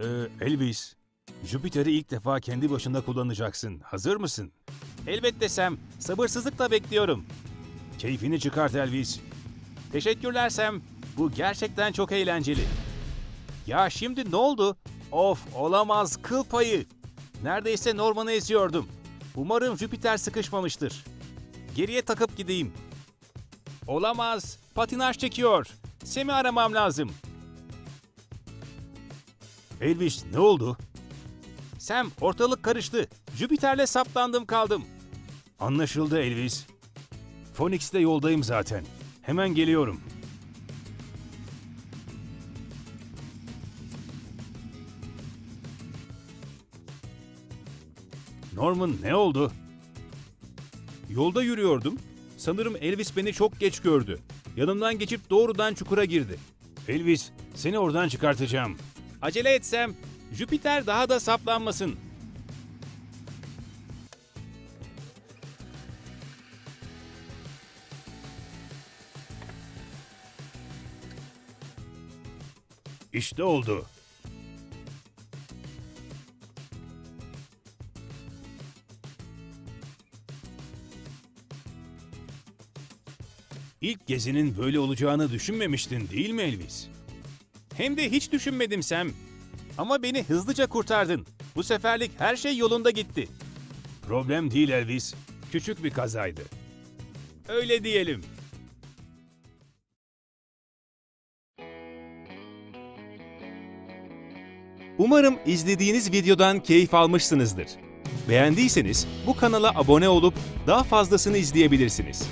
Ee, Elvis, Jüpiter'i ilk defa kendi başına kullanacaksın. Hazır mısın? Elbette Sam. Sabırsızlıkla bekliyorum. Keyfini çıkart Elvis. Teşekkürler Sam. Bu gerçekten çok eğlenceli. Ya şimdi ne oldu? Of olamaz kıl payı. Neredeyse Norman'ı eziyordum. Umarım Jüpiter sıkışmamıştır. Geriye takıp gideyim. Olamaz. Patinaj çekiyor. Sem'i aramam lazım. Elvis ne oldu? Sam ortalık karıştı. Jüpiter'le saplandım kaldım. Anlaşıldı Elvis. Phoenix'te yoldayım zaten. Hemen geliyorum. Norman ne oldu? Yolda yürüyordum. Sanırım Elvis beni çok geç gördü. Yanımdan geçip doğrudan çukura girdi. Elvis, seni oradan çıkartacağım. Acele etsem, Jüpiter daha da saplanmasın. İşte oldu. İlk gezinin böyle olacağını düşünmemiştin değil mi Elvis? Hem de hiç düşünmedim Sam. Ama beni hızlıca kurtardın. Bu seferlik her şey yolunda gitti. Problem değil Elvis. Küçük bir kazaydı. Öyle diyelim. Umarım izlediğiniz videodan keyif almışsınızdır. Beğendiyseniz bu kanala abone olup daha fazlasını izleyebilirsiniz.